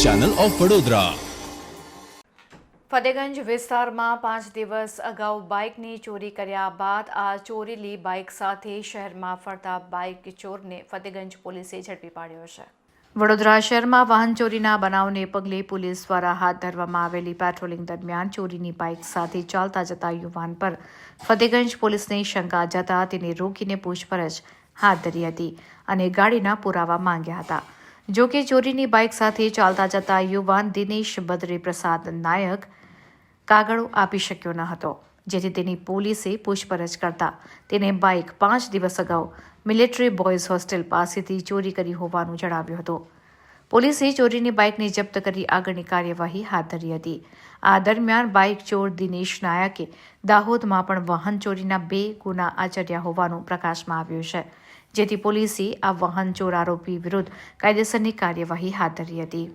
Channel of Vadodara Fatehganj વિસ્તારમાં પાંચ દિવસ અગાઉ બાઇકની ચોરી કર્યા બાદ આ ચોરીલી બાઇક સાથે શહેરમાં ફરતા બાઇક ચોરને ફતેગંજ પોલીસે ઝડપી પાડ્યો છે. વડોદરા શહેરમાં વાહન ચોરીના બનાવને પગલે પોલીસ દ્વારા હાથ ધરવામાં આવેલી પેટ્રોલિંગ દરમિયાન ચોરીની બાઇક સાથે ચાલતા જતા યુવાન પર ફતેગંજ પોલીસને શંકા જતા તેને રોકીને પૂછપરછ હાથ ધરી હતી અને ગાડીના પુરાવા માંગ્યા હતા. જો કે ચોરીની બાઇક સાથે ચાલતા જતા યુવાન દિનેશ બદ્રી પ્રસાદ નાયક કાગળો આપી શક્યો ન હતો, જેથી તેની પોલીસે પૂછપરછ કરતા તેને બાઇક પાંચ દિવસ અગાઉ મિલિટરી બોયઝ હોસ્ટેલ પાસેથી ચોરી કરી હોવાનું જણાવ્યું હતું. પોલીસે ચોરીની બાઇકને જપ્ત કરી આગળની કાર્યવાહી હાથ ધરી હતી. આ દરમિયાન બાઇક ચોર દિનેશ નાયકે દાહોદમાં પણ વાહન ચોરીના બે ગુના આચર્યા હોવાનું પ્રકાશમાં આવ્યું છે. જેથી પોલીસે આ વાહન ચોર આરોપી વિરુદ્ધ કાયદેસરની કાર્યવાહી હાથ ધરી હતી.